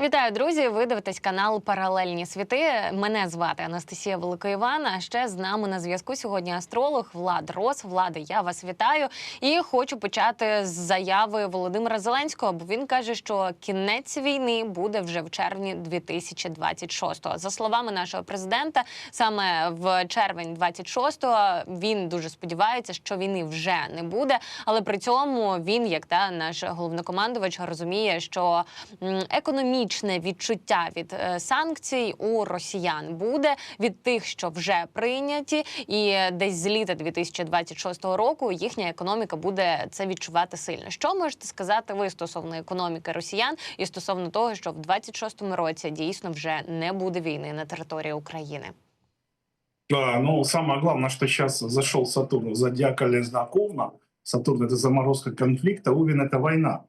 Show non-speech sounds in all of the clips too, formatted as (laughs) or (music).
Вітаю, друзі! Ви дивитесь канал Паралельні світи. Мене звати Анастасія Великоївана. А ще з нами на зв'язку сьогодні астролог Влад Рос. Влади, я вас вітаю і хочу почати з заяви Володимира Зеленського. Бо він каже, що кінець війни буде вже в червні 2026-го. За словами нашого президента, саме в червень 26-го він дуже сподівається, що війни вже не буде. Але при цьому він, як та наш головнокомандувач, розуміє, що м, економічне відчуття від е, санкцій у росіян буде від тих, що вже прийняті, і десь з літа 2026 року їхня економіка буде це відчувати сильно. Що можете сказати ви стосовно економіки росіян і стосовно того, що в 26-му році дійсно вже не буде війни на території України? Да, ну, самое главное, что сейчас зашел Сатурн в зодиакальный знак Овна. Сатурн — это заморозка конфликта, Овен — это война.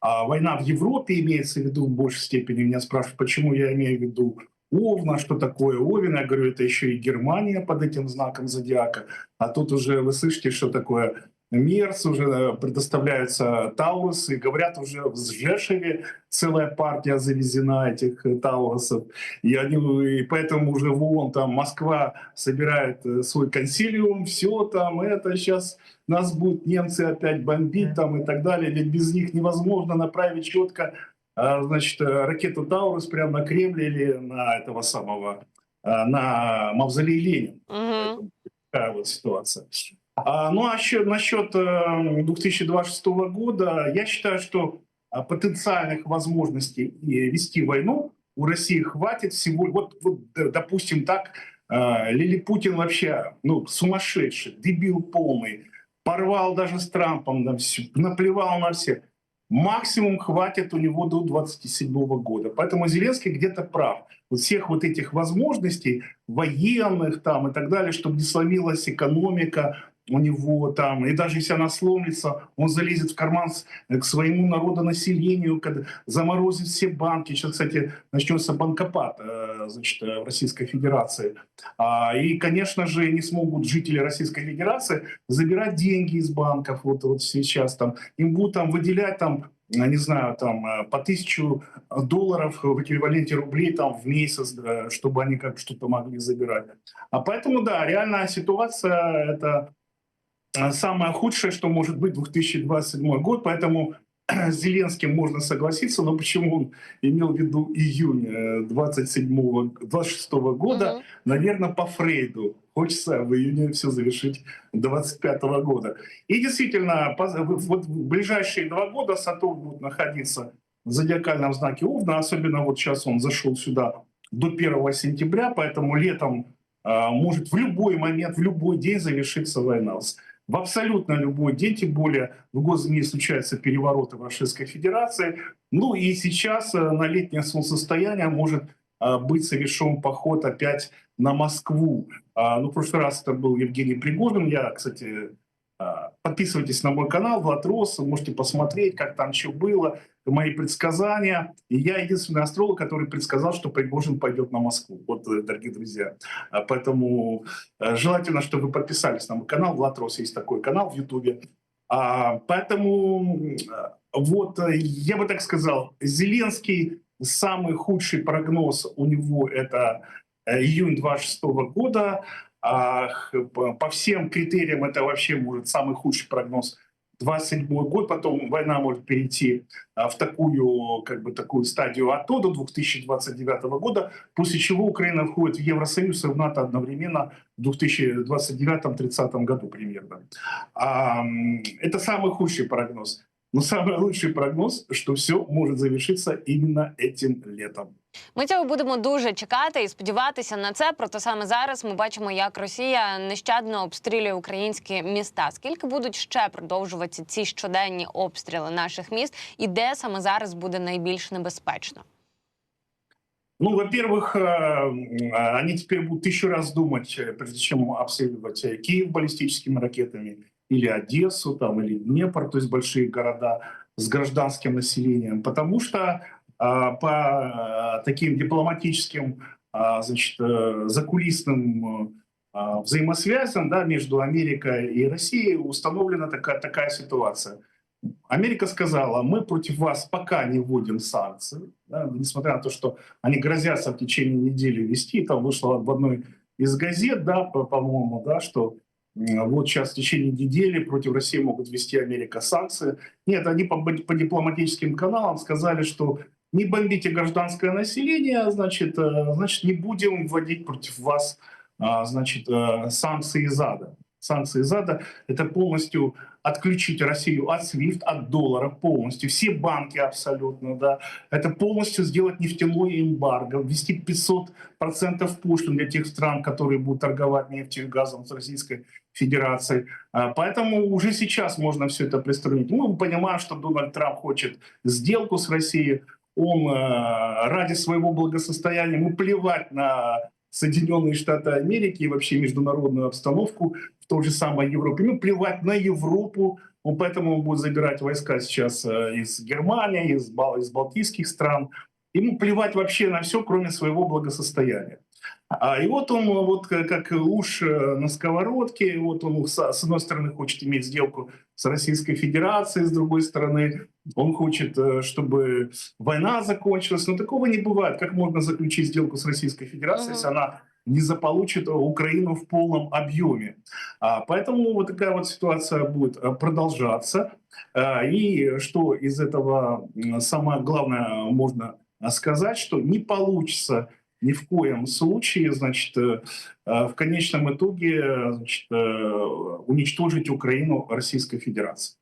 А война в Европе имеется в виду в большей степени. Меня спрашивают, почему я имею в виду Овна, что такое Овен. Я говорю, это еще и Германия под этим знаком зодиака. А тут уже вы слышите, что такое Мерс, уже э, предоставляются Таурусы. Говорят, уже в Жешеве целая партия завезена этих э, Таурусов. И, они, и поэтому уже в ООН там Москва собирает э, свой консилиум, все там, это сейчас нас будут немцы опять бомбить там и так далее. Ведь без них невозможно направить четко а, значит, ракету Таурус прямо на Кремль или на этого самого, на мавзолей Ленина. Угу. Поэтому Такая вот ситуация. А, ну а насчет э, 2026 года, я считаю, что а, потенциальных возможностей э, вести войну у России хватит всего. Вот, вот допустим так, э, Лили Путин вообще ну сумасшедший, дебил полный, порвал даже с Трампом, да, всё, наплевал на всех. Максимум хватит у него до 27 года. Поэтому Зеленский где-то прав. Вот всех вот этих возможностей военных там и так далее, чтобы не сломилась экономика у него там, и даже если она сломится, он залезет в карман с- к своему народонаселению, заморозит все банки. Сейчас, кстати, начнется банкопад э, значит, э, в Российской Федерации. А, И, конечно же, не смогут жители Российской Федерации забирать деньги из банков вот, вот сейчас. Там. Им будут там выделять там, не знаю, там э, по тысячу долларов в эквиваленте рублей там в месяц, э, чтобы они как что-то могли забирать. А поэтому, да, реальная ситуация — это э, самое худшее, что может быть 2027 год. Поэтому (clears throat) с Зеленским можно согласиться, но почему он имел в виду июнь э, 27 26 года, Мгм. наверное, по Фрейду. Хочется в июне все завершить 25 года. И действительно, вот в ближайшие два года Сатурн будет находиться в зодиакальном знаке Овна, особенно вот сейчас он зашел сюда до 1 сентября, поэтому летом а, может в любой момент, в любой день завершиться война. В абсолютно любой день, тем более в Госдуме случаются перевороты в Российской Федерации. Ну и сейчас э, на летнее солнцестояние может а, быть совершен поход опять на Москву. А, Ну, в прошлый раз это был Евгений Пригожин. Я, кстати, а, подписывайтесь на мой канал, Влад Рос, можете посмотреть, как там что было, мои предсказания. И я единственный астролог, который предсказал, что Пригожин пойдет на Москву. Вот, э, дорогие друзья. А, Поэтому э, желательно, чтобы вы подписались на мой канал. Влад Рос есть такой канал в Ютубе. А, Поэтому э, вот я бы так сказал, Зеленский самый худший прогноз у него это июнь 26 года. По всем критериям это вообще может самый худший прогноз 27 год, потом война может перейти а, в такую, как бы, такую стадию АТО до 2029 года, после чего Украина входит в Евросоюз и в НАТО одновременно в 2029-30 году примерно. Это самый худший прогноз. Но самый лучший прогноз, что все может завершиться именно этим летом. Ми цього будемо дуже чекати і сподіватися на це. Проте саме зараз ми бачимо, як Росія нещадно обстрілює українські міста. Скільки будуть ще продовжуватися ці щоденні обстріли наших міст, і де саме зараз буде найбільш небезпечно? Ну, во-первых, э, м, они теперь будут еще раз думать, э, прежде чем обстреливать э, Киев баллистическими ракетами, Или Одессу, там, или Днепр, то есть большие города с гражданским населением, потому что э, по э, таким дипломатическим, э, значит, э, закулисным взаимосвязям да, между Америкой и Россией установлена такая, такая ситуация. Америка сказала, мы против вас пока не вводим санкции, да, несмотря на то, что они грозятся в течение недели вести. Там вышло в одной из газет, да, по- по-моему, да, что вот сейчас в течение недели против России могут ввести Америка санкции. Нет, они по, по дипломатическим каналам сказали, что не бомбите гражданское население, значит, э, значит не будем вводить против вас а, значит, э, санкции из ада. Санкции из ада – это полностью отключить Россию от SWIFT, от доллара полностью, все банки абсолютно, да. Это полностью сделать нефтяное эмбарго, ввести 500% пошлин для тех стран, которые будут торговать нефтью и газом с Российской Федерацией. А, Поэтому уже сейчас можно все это пристроить. Мы понимаем, что Дональд Трамп хочет сделку с Россией, он э, ради своего благосостояния, ему плевать на Соединенные Штаты Америки и вообще международную обстановку в той же самой Европе. Ему плевать на Европу, он поэтому он будет забирать войска сейчас э, из Германии, из, Бал- из балтийских стран. Ему плевать вообще на все, кроме своего благосостояния. А, и вот он, э, вот как, уж э, на сковородке, вот он с, одной стороны хочет иметь сделку с Российской Федерацией, с другой стороны он хочет, э, чтобы война закончилась. Но такого не бывает. Как можно заключить сделку с Российской Федерацией, Мгм. если она не заполучит Украину в полном объеме? А, поэтому вот такая вот ситуация будет продолжаться. А, и что из этого самое главное можно сказать, что не получится ни в коем случае, значит, э, э, в конечном итоге э, значит, уничтожить Украину Российской Федерации.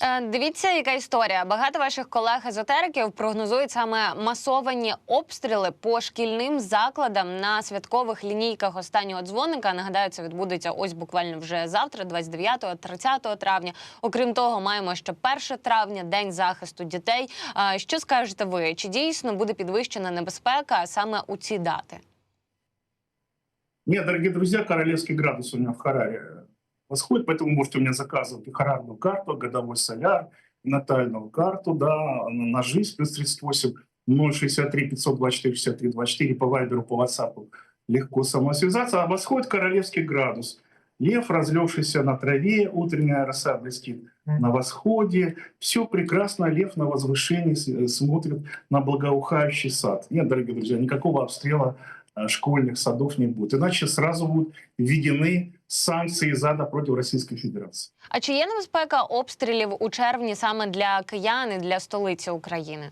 Е, Дивіться, яка історія. Багато ваших колег-езотериків прогнозують саме масовані обстріли по шкільним закладам на святкових лінійках останнього дзвоника. Нагадаю, це відбудеться ось буквально вже завтра, 29-30 травня. Окрім того, маємо ще 1 травня, день захисту дітей. Що скажете ви? Чи дійсно буде підвищена небезпека саме у ці дати? Нет, дорогие друзья, королевский градус у меня в Хараре восходит, поэтому можете у меня заказывать харарную карту, годовой соляр, натальную карту, да, на жизнь, плюс 38 063 524 63 24 по Вайберу, по WhatsApp легко со мной связаться. А восходит королевский градус. Лев, разлегшийся на траве, утренняя роса блестит на восходе. Все прекрасно, лев на возвышении с- смотрит на благоухающий сад. Нет, дорогие друзья, никакого обстрела э, школьных садов не будет. Иначе сразу будут введены санкции ЗАДа против Российской Федерации. А чи є небезпека обстрілів у червні саме для киян і для столиці України?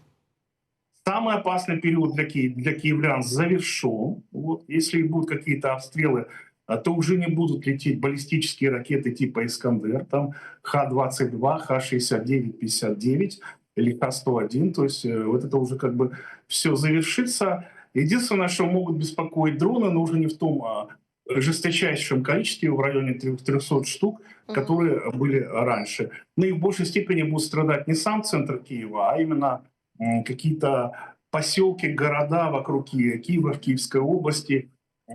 Самый опасный период для, ки- для киевлян завершен. Вот. Если будут какие-то обстрелы, а, то уже не будут лететь баллистические ракеты типа «Искандер», там Х-22, Х-69, 59 или Х-101. То есть э, вот это уже как бы все завершится. Единственное, что могут беспокоить дроны, но уже не в том а, жесточайшем количестве, в районе трех- 300 штук, которые были раньше. Ну и в большей степени будет страдать не сам центр Киева, а именно какие-то поселки, города вокруг Ки- Киева, в Киевской области,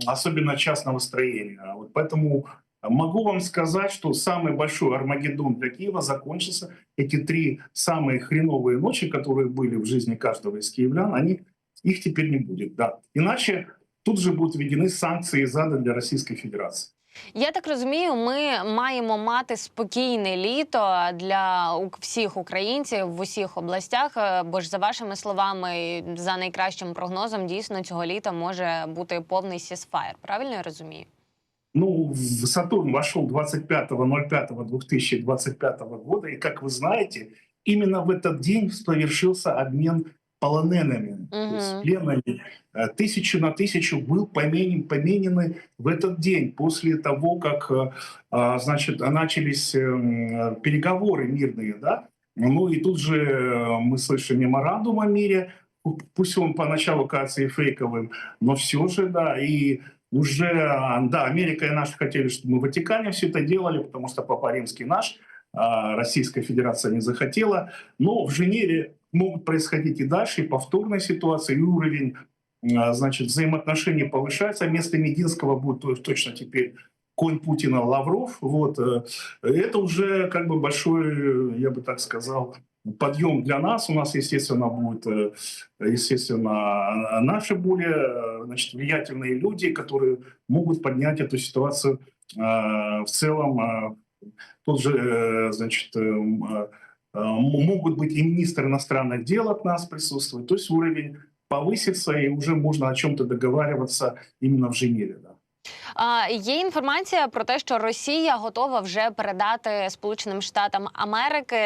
особенно частного строения. Вот поэтому могу вам сказать, что самый большой Армагеддон для Киева закончится. Эти три самые хреновые ночи, которые были в жизни каждого из киевлян, они, их теперь не будет. Да. Иначе тут же будут введены санкции ЗАДа для Российской Федерации. Я так розумію, ми маємо мати спокійне літо для у- всіх українців в усіх областях. е, Бо ж за вашими словами, і за найкращим прогнозом, дійсно цього літа може бути повний сісфаєр. Правильно я розумію? Ну, в Сатурн вошел 25.05.2025 года, и, как вы знаете, именно в этот день совершился обмен полоненными, то есть пленными. Э, Тысячу на тысячу был поменен, поменены в этот день, после того, как э, а, значит, начались эм, переговоры мирные, да, ну и тут же э, мы слышим меморандум о мире, Пу- пусть он поначалу кажется и фейковым, но все же, да, и уже, а, да, Америка и наши хотели, чтобы мы в Ватикане все это делали, потому что Папа Римский наш, Российская Федерация не захотела. Но в Женеве могут происходить и дальше, и повторные ситуации, и уровень а, значит, взаимоотношений повышается. Вместо Мединского будет то- точно теперь конь Путина Лавров. Вот. э, Это уже как бы большой, я бы так сказал, подъем для нас. У нас, естественно, будет, э, естественно, наши более э, значит, влиятельные люди, которые могут поднять эту ситуацию в целом. э, Тот же, э, значит, э, м, э, Э, м- Могут быть и министр иностранных дел от нас присутствовать. То есть уровень повысится, и уже можно о чем-то договариваться именно в Женеве. Да. А, є інформація про те, що Росія готова вже передати Сполученим Штатам Америки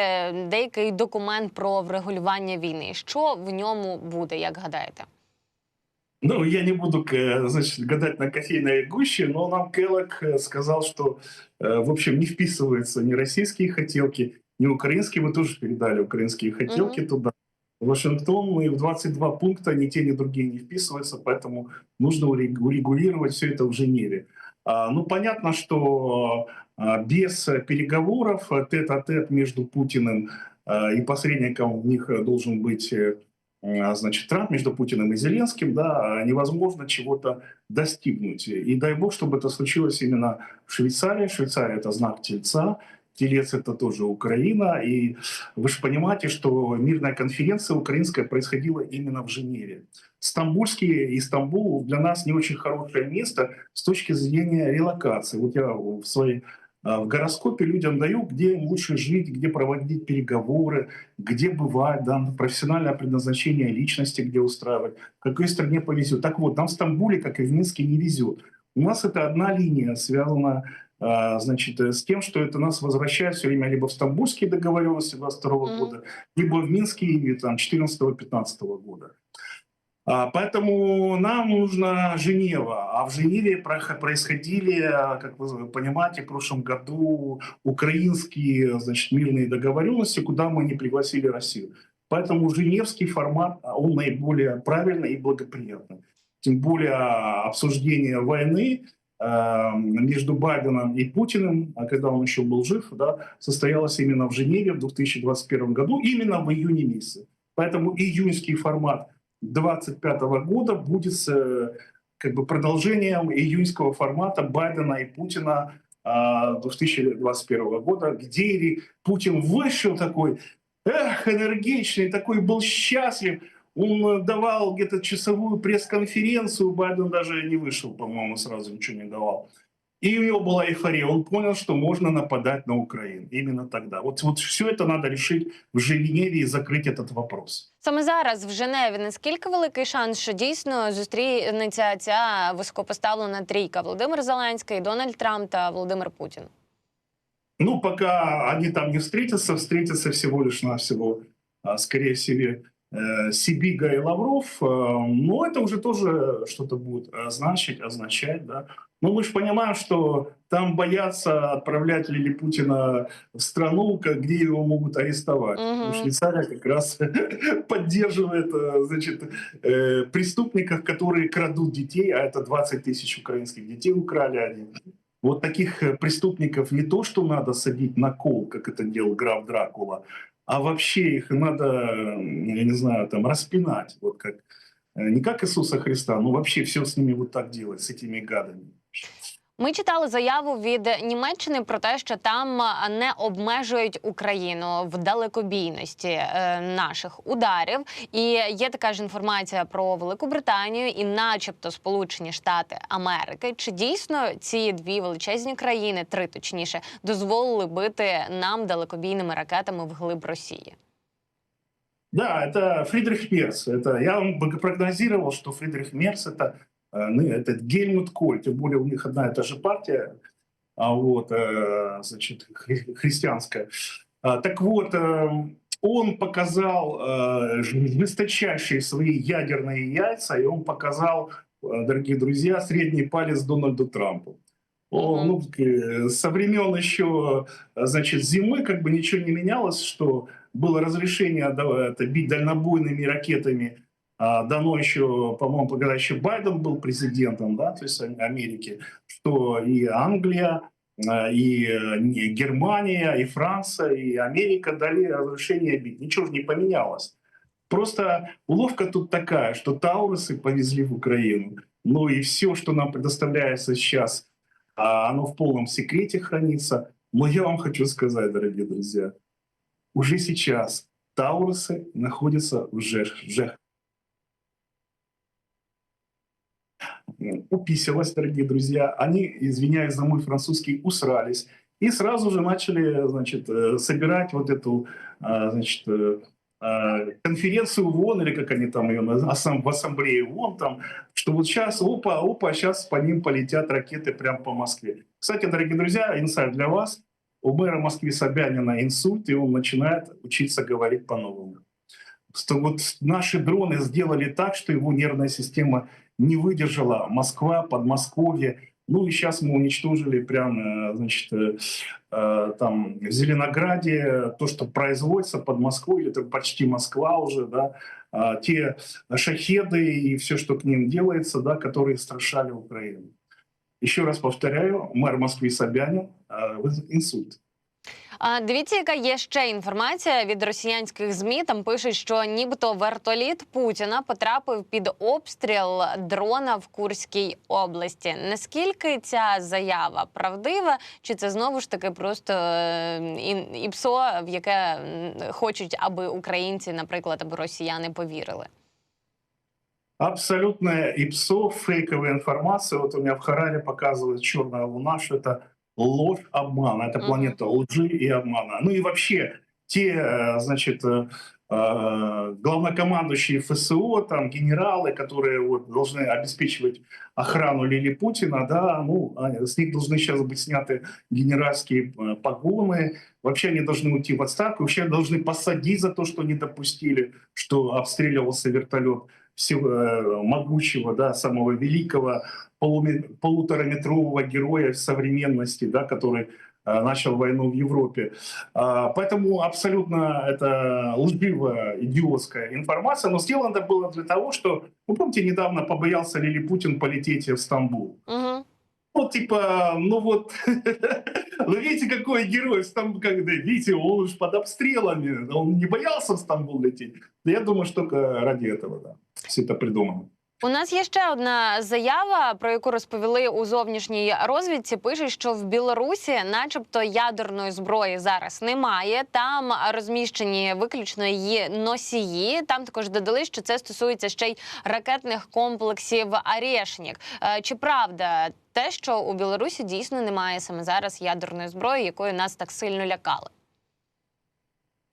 деякий документ про врегулювання війни. Що в ньому буде, як гадаєте? Ну, я не буду к- значит, гадать на кофейной гуще, но нам Келлок э, сказал, что, э, в общем, не вписываются ни российские хотелки, ни украинские. Мы тоже передали украинские хотелки туда. В Вашингтон и в 22 пункта ни те, ни другие не вписываются, поэтому нужно уре- урегулировать все это в Женеве. А, Ну, понятно, что а, без э, переговоров э, тет-а-тет между Путиным а, и посредником в них э, должен быть э, а, значит, Трамп между Путиным и Зеленским, да, невозможно чего-то достигнуть. И дай бог, чтобы это случилось именно в Швейцарии. Швейцария – это знак Тельца, Телец – это тоже Украина. И вы же понимаете, что мирная конференция украинская происходила именно в Женеве. Стамбульский и Стамбул для нас не очень хорошее место с точки зрения релокации. Вот я в своей а, в гороскопе людям даю, где им лучше жить, где проводить переговоры, где бывать, да, профессиональное предназначение личности, где устраивать, в какой стране повезет. Так вот, нам в Стамбуле, как и в Минске, не везет. У нас это одна линия связана а, значит, э, с тем, что это нас возвращает все время либо в стамбульские договоренности 22 Мгм. года, либо в Минске там 14-15 года. А, Поэтому нам нужна Женева. А в Женеве происходили, а, как вы понимаете, в прошлом году украинские значит, мирные договоренности, куда мы не пригласили Россию. Поэтому женевский формат, а, он наиболее правильный и благоприятный. Тем более обсуждение войны между Байденом и Путиным, когда он еще был жив, да, состоялось именно в Женеве в 2021 году, именно в июне месяце. Поэтому июньский формат 2025 года будет э, как бы продолжением июньского формата Байдена и Путина а, 2021 года, где Путин вышел такой, эх, энергичный, такой был счастлив. Он давал где-то часовую пресс-конференцию, Байден даже не вышел, по-моему, сразу ничего не давал. И у него была эйфория. Он понял, что можно нападать на Украину. Именно тогда. Вот, вот все это надо решить в Женеве и закрыть этот вопрос. Саме зараз в Женеві наскільки великий шанс, що дійсно зустрінеться ця високопоставлена трійка Володимир Зеленський, Дональд Трамп та Володимир Путін? Ну, пока они там не встретятся, встретятся всего лишь навсего, а, скорее всего, э, Сибига и Лавров. Э, Но это уже тоже что-то будет э, значить, означать, да. Но мы же понимаем, что там боятся отправлять Лили Путина в страну, где его могут арестовать. Ну, Швейцария как раз (laughs) поддерживает э, значит, э, преступников, которые крадут детей, а это 20 тысяч украинских детей украли они. Вот таких э, преступников не то, что надо садить на кол, как это делал граф Дракула, а вообще их надо, я не знаю, там распинать, вот как э, не как Иисуса Христа, но вообще все с ними вот так делать, с этими гадами. Ми читали заяву від Німеччини про те, що там а, не обмежують Україну в далекобійності е, наших ударів. І є така ж інформація про Велику Британію і, начебто, Сполучені Штати Америки. Чи дійсно ці дві величезні країни, три точніше, дозволили бити нам далекобійними ракетами вглиб Росії? Да, это Фридрих Мерц. Это, я вам бы прогнозировал, что Фридрих Мерц это, э, ну, этот Гельмут Коль, тем более у них одна и та же партия, а вот, э, значит, хри- христианская. А, Так вот, э, он показал э, жесточайшие свои ядерные яйца, и он показал, э, дорогие друзья, средний палец Дональду Трампу. О, Мгм. ну, э, со времен еще, э, значит, зимы как бы ничего не менялось, что было разрешение это, бить дальнобойными ракетами дано еще, по-моему, когда еще Байден был президентом, да, то есть А- Америки, что и Англия, а, и Германия, и Франция, и Америка дали разрешение бить. Ничего же не поменялось. Просто уловка тут такая, что Таурусы повезли в Украину. Ну и все, что нам предоставляется сейчас, а, оно в полном секрете хранится. Но я вам хочу сказать, дорогие друзья, уже сейчас Таурусы находятся в ЖЭХ. Уписалась, дорогие друзья. Они, извиняюсь за мой французский, усрались И сразу же начали, значит, э, собирать вот эту, а, значит, э, а, конференцию ООН, или как они там ее называют, в ассамблее ООН, там, что вот сейчас, опа, опа, сейчас по ним полетят ракеты прямо по Москве. Кстати, дорогие друзья, инсайт для вас. У мэра Москвы Собянина инсульт, и он начинает учиться говорить по-новому. Что вот наши дроны сделали так, что его нервная система не выдержала. Москва, Подмосковье. Ну и сейчас мы уничтожили прямо, э, значит, э, э, там в Зеленограде то, что производится под Москвой, это почти Москва уже, да, а, те шахеды и все, что к ним делается, да, которые страшали Украину. Еще раз повторяю, мэр Москвы Собянин инсульт. А дивіться, яка є ще інформація від росіянських змі. Там пишуть, що нібито вертоліт Путіна потрапив під обстріл дрона в Курській області. Наскільки ця заява правдива, чи це знову ж таки просто е, ІПСО, в яке хочуть, аби українці, наприклад, або росіяни повірили? Абсолютная ИПСО, фейковая информация. Вот у меня в Хараре показывает черная луна, что это ложь, обман. Это планета лжи и обмана. Ну и вообще те, э, значит, э, э, главнокомандующие ФСО, там генералы, которые вот, должны обеспечивать охрану Лили Путина, да, ну, с них должны сейчас быть сняты генеральские погоны. Вообще они должны уйти в отставку. Вообще должны посадить за то, что не допустили, что обстреливался вертолет могучего, да, самого великого полутораметрового героя современности, да, который э, начал войну в Европе. А, Поэтому абсолютно это лживая, идиотская информация, но сделано это было для того, что, вы помните, недавно побоялся Лили Путин полететь в Стамбул. Угу. Ну, типа, ну вот, (laughs) ну видите, какой герой, там, как, да, видите, он уж под обстрелами, он не боялся в Стамбул лететь. Я думаю, что только ради этого, да, все это придумано. У нас є ще одна заява, про яку розповіли у зовнішній розвідці. Пишуть, що в Білорусі, начебто, ядерної зброї зараз немає. Там розміщені виключно її носії. Там також додали, що це стосується ще й ракетних комплексів Арєшнік. Е, Чи правда те, що у Білорусі дійсно немає саме зараз ядерної зброї, якою нас так сильно лякали?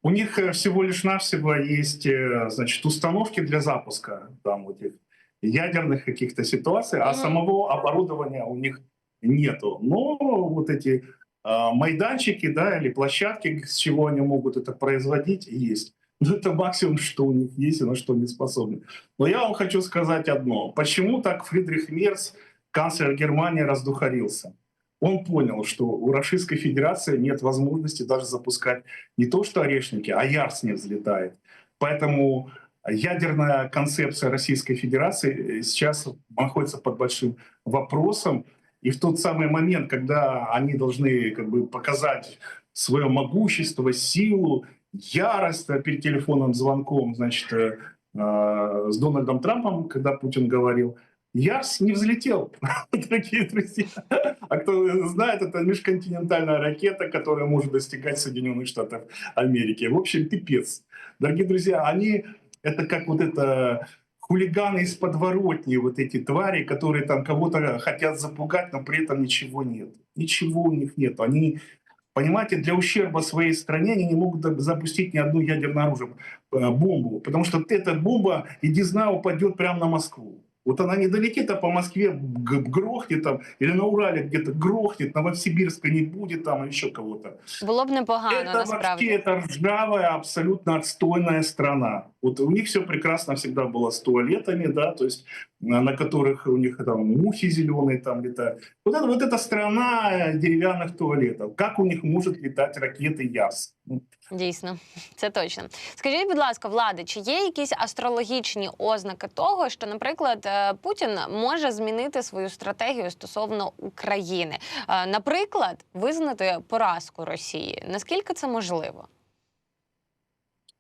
У них э, всего лишь навсего есть, э, значит, установки для запуска там вот этих ядерных каких-то ситуаций, а самого оборудования у них нету. Но вот эти а, майданчики, да, или площадки, с чего они могут это производить, есть. Ну, это максимум, что у них есть и на что они способны. Но я вам хочу сказать одно. Почему так Фридрих Мерц, канцлер Германии, раздухарился? Он понял, что у Российской Федерации нет возможности даже запускать не то что орешники, а ярс не взлетает. Поэтому ядерная концепция Российской Федерации э, сейчас находится под большим вопросом. И в тот самый момент, когда они должны как бы, показать свое могущество, силу, ярость э, перед телефонным звонком, значит, э, э, с Дональдом Трампом, когда Путин говорил, Ярс не взлетел, (laughs) дорогие друзья. А кто знает, это межконтинентальная ракета, которая может достигать Соединенных Штатов Америки. В общем, пипец. Дорогие друзья, они это как вот это хулиганы из подворотни, вот эти твари, которые там кого-то хотят запугать, но при этом ничего нет. Ничего у них нет. Они, понимаете, для ущерба своей стране они не могут запустить ни одну ядерное оружие, э, бомбу, потому что эта бомба, иди знай, упадет прямо на Москву. Вот она не долетит, а по Москве грохнет там, или на Урале где-то грохнет, Новосибирска не будет там, еще кого-то. Було б непогано это вообще это ржавая, абсолютно отстойная страна. Вот у них все прекрасно всегда было с туалетами, да, то есть на, на которых у них там мухи зеленые там летают. Вот это вот эта страна э, деревянных туалетов. Как у них может летать ракеты Яс? Ну, Дійсно, це точно. Скажіть, будь ласка, влади, чи є якісь астрологічні ознаки того, що, наприклад, е, Путін може змінити свою стратегію стосовно України? Е, Наприклад, визнати поразку Росії. Наскільки це можливо?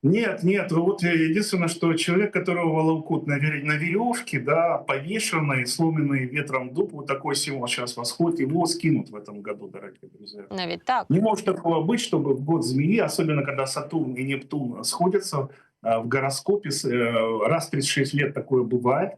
Нет, нет, вот э, единственное, что человек, которого волокут на, вер- на веревке, да, повешенный, сломанный ветром дуб, вот такой символ сейчас восходит, его скинут в этом году, дорогие друзья. Навіть так. Не может такого быть, чтобы в год змеи, особенно когда Сатурн и Нептун сходятся э, в гороскопе, э, раз в 36 лет такое бывает,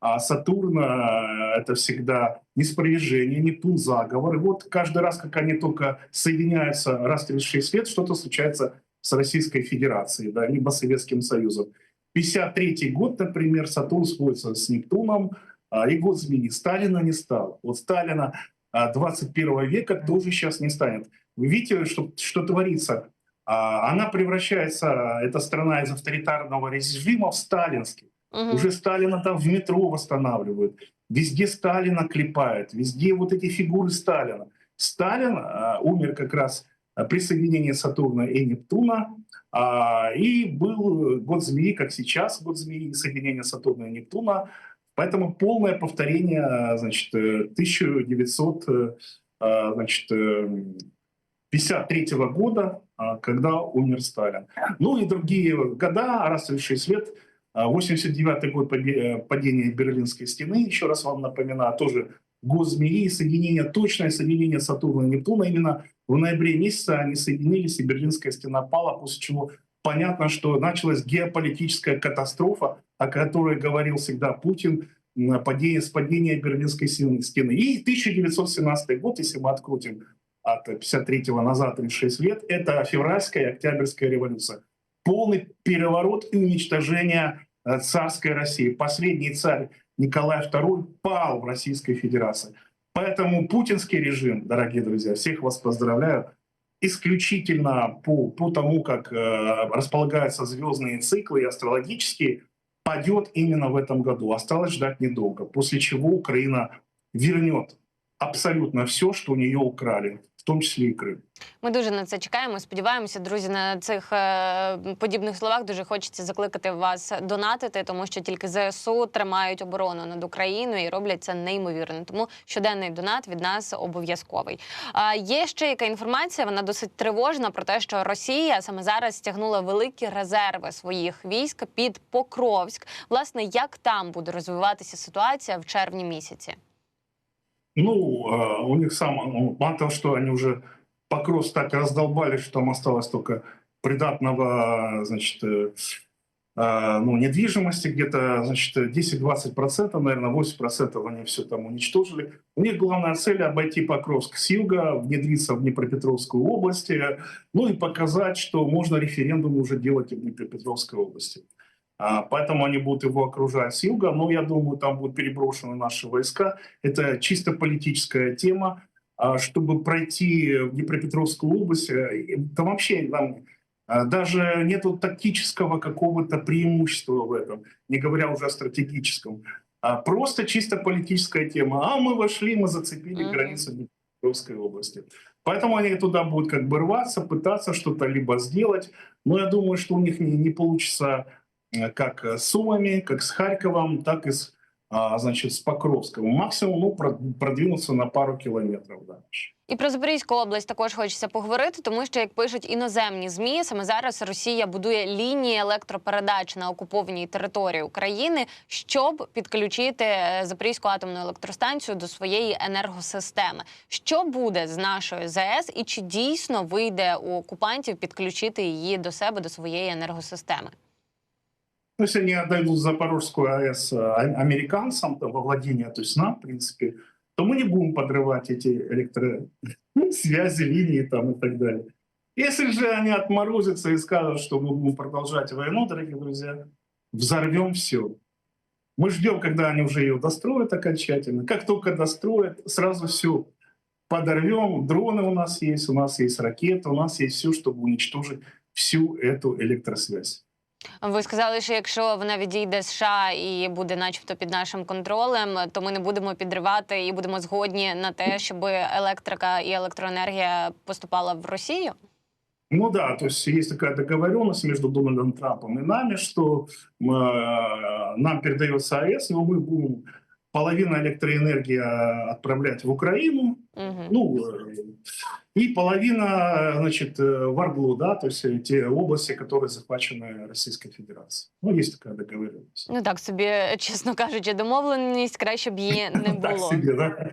А Сатурн это всегда неспровержение, Нептун заговор. И вот каждый раз, как они только соединяются раз в 36 лет, что-то случается с Российской Федерацией, да, либо Советским Союзом. 53 год, например, Сатурн сходится с Нептуном, а, и год змеи. Сталина не стало. Вот Сталина а, 21 века тоже сейчас не станет. Вы видите, что, что творится? А, Она превращается, эта страна из авторитарного режима в сталинский. Мгм. Уже Сталина там в метро восстанавливают. Везде Сталина клепают. Везде вот эти фигуры Сталина. Сталин а, умер как раз а, при соединении Сатурна и Нептуна. а, и был год змеи, как сейчас год змеи, соединение Сатурна и Нептуна. Поэтому полное повторение значит, э, 1900, э, э, 53 года, а, когда умер Сталин. Ну и другие года, раз в 6 лет, а, 89 год э, падения Берлинской стены, еще раз вам напоминаю, тоже год змеи, соединение, точное соединение Сатурна и Нептуна. Именно в ноябре месяце они соединились, и Берлинская стена пала, после чего понятно, что началась геополитическая катастрофа, о которой говорил всегда Путин, падение, с падения Берлинской стены. стены. И 1917 год, если мы открутим от 53 назад 36 лет, это февральская и октябрьская революция. Полный переворот и уничтожение э, царской России. Последний царь Николай II пал в Российской Федерации. Поэтому путинский режим, дорогие друзья, всех вас поздравляю, исключительно по, по тому, как э, располагаются звездные циклы и астрологические, падет именно в этом году. Осталось ждать недолго, после чего Украина вернет абсолютно все, что у нее украли, в том числе и Крым. Ми дуже на це чекаємо. Сподіваємося, друзі, на цих е, подібних словах дуже хочеться закликати вас донатити, тому що тільки ЗСУ тримають оборону над Україною і роблять це неймовірно. Тому щоденний донат від нас обов'язковий. А є ще яка інформація? Вона досить тривожна про те, що Росія саме зараз стягнула великі резерви своїх військ під Покровськ. Власне, як там буде розвиватися ситуація в червні місяці? Ну, э, у них сам, ну, мало того, что они уже Покрос так раздолбали, что там осталось только придатного, значит, э, э, ну, недвижимости где-то, значит, 10-20%, наверное, 80% они все там уничтожили. У них главная цель обойти Покровск с юга, внедриться в Днепропетровскую область, э, ну и показать, что можно референдум уже делать и в Днепропетровской области. А, Поэтому они будут его окружать с юга, но я думаю, там будут переброшены наши войска. Это чисто политическая тема. А, Чтобы пройти в Днепропетровскую область, э, там вообще там, а, даже нету тактического какого-то преимущества в этом, не говоря уже о стратегическом. Просто чисто политическая тема. А мы вошли, мы зацепили Мгм. границу Днепропетровской области. Поэтому они туда будут как бы рваться, пытаться что-то либо сделать. Но я думаю, что у них не, не получится как с Сумами, как с Харьковом, так и с, значит, с Покровском. Максимум ну, продвинуться на пару километров дальше. І про Запорізьку область також хочеться поговорити, тому що як пишуть іноземні змі, саме зараз Росія будує лінії електропередач на окупованій території України, щоб підключити е, Запорізьку атомну електростанцію до своєї енергосистеми. Що буде з нашою ЗАЕС, і чи дійсно вийде у окупантів підключити її до себе до своєї енергосистеми? Ну, если они отдадут Запорожскую АЭС э, американцам то, во владение, то есть нам, в принципе, то мы не будем подрывать эти электросвязи, (laughs) линии там и так далее. Если же они отморозятся и скажут, что мы будем продолжать войну, дорогие друзья, взорвем все. Мы ждем, когда они уже ее достроят окончательно. Как только достроят, сразу все подорвем. Дроны у нас есть, у нас есть ракеты, у нас есть все, чтобы уничтожить всю эту электросвязь. Ви сказали, що якщо вона відійде з США і буде, начебто, під нашим контролем, то ми не будемо підривати і будемо згодні на те, щоб електрика і електроенергія поступала в Росію. Ну да, то есть есть такая договоренность между Дональдом Трампом и нами, что э, нам передается АЭС, но мы будем половину электроэнергии э, отправлять в Украину, Угу. Ну, э, и половина, значит, э, в Ордлу, да, то есть э, те области, которые захвачены Российской Федерацией. Ну, есть такая договоренность. Ну так собі, (laughs) чесно кажучи, домовленість краще б її (laughs) не Так було. себе, да?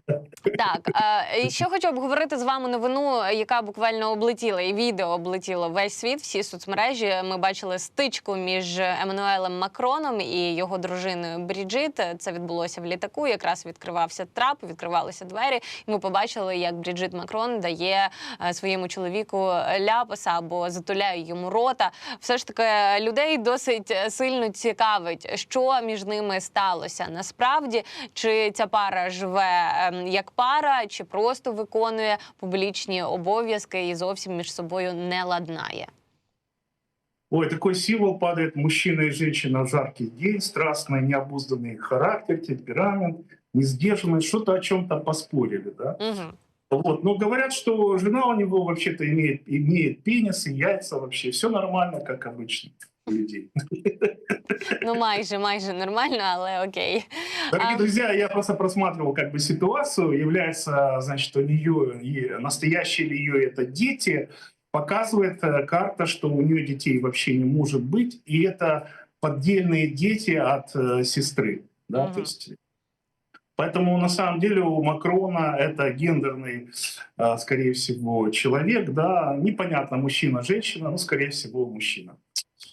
Так, е, і ще хочу обговорити з вами новину, яка буквально облетіла, і відео облетіло весь світ, всі соцмережі. Ми бачили стичку між Еммануелем Макроном і його дружиною Бріджит. Це відбулося в літаку. Якраз відкривався трап, відкривалися двері. І ми побачили, як Бріджит Макрон дає е, своєму чоловіку ляпаса або затуляє йому рота. Все ж таки людей досить сильно цікавить, що між ними сталося насправді. Чи ця пара живе ем, як пара, чи просто виконує публічні обов'язки і зовсім між собою не ладнає. Ой, такой символ падает мужчина и женщина жаркий день, страстный, необузданный характер, темперамент, несдержанность, что-то о чем-то поспорили, да? Угу. Вот. Но говорят, что жена у него вообще-то имеет, имеет пенис и яйца вообще. Все нормально, как обычно у людей. Ну майже, майже нормально, але окей. Дорогие А- друзья, я просто просматривал как бы ситуацию. Является, значит, у нее, и настоящие ли ее это дети. Показывает э, карта, что у нее детей вообще не может быть. И это поддельные дети от э, сестры. Да, Мгм. то есть Поэтому на самом деле у Макрона это гендерный, э, скорее всего, человек, да, непонятно, мужчина, женщина, но скорее всего мужчина.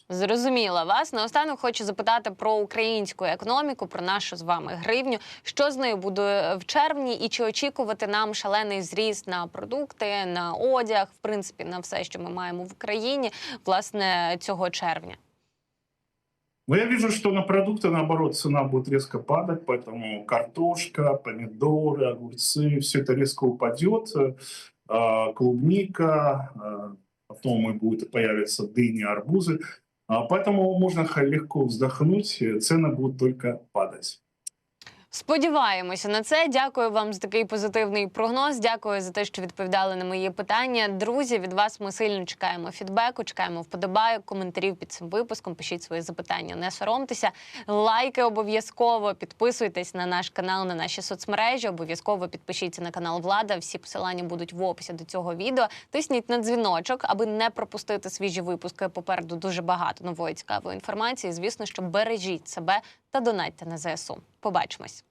Зрозуміла вас. Наостанок хочу запитати про українську економіку, про нашу з вами гривню. Що з нею буде в червні, і чи очікувати нам шалений зріст на продукти, на одяг, в принципі, на все, що ми маємо в Україні, власне, цього червня? Но я вижу, что на продукты, наоборот, цена будет резко падать, поэтому картошка, помидоры, огурцы, все это резко упадет. Э, Клубника, э, потом и будет появиться дыни, арбузы. А, Поэтому можно легко вздохнуть, цены будут только падать. Сподіваємося на це. Дякую вам за такий позитивний прогноз. Дякую за те, що відповідали на мої питання. Друзі, від вас ми сильно чекаємо фідбеку, чекаємо вподобайок, коментарів під цим випуском. Пишіть свої запитання, не соромтеся. Лайки обов'язково підписуйтесь на наш канал, на наші соцмережі. Обов'язково підпишіться на канал Влада. Всі посилання будуть в описі до цього відео. Тисніть на дзвіночок, аби не пропустити свіжі випуски. Попереду дуже багато нової цікавої інформації. Звісно, що бережіть себе та донатьте на ЗСУ. Побачимось.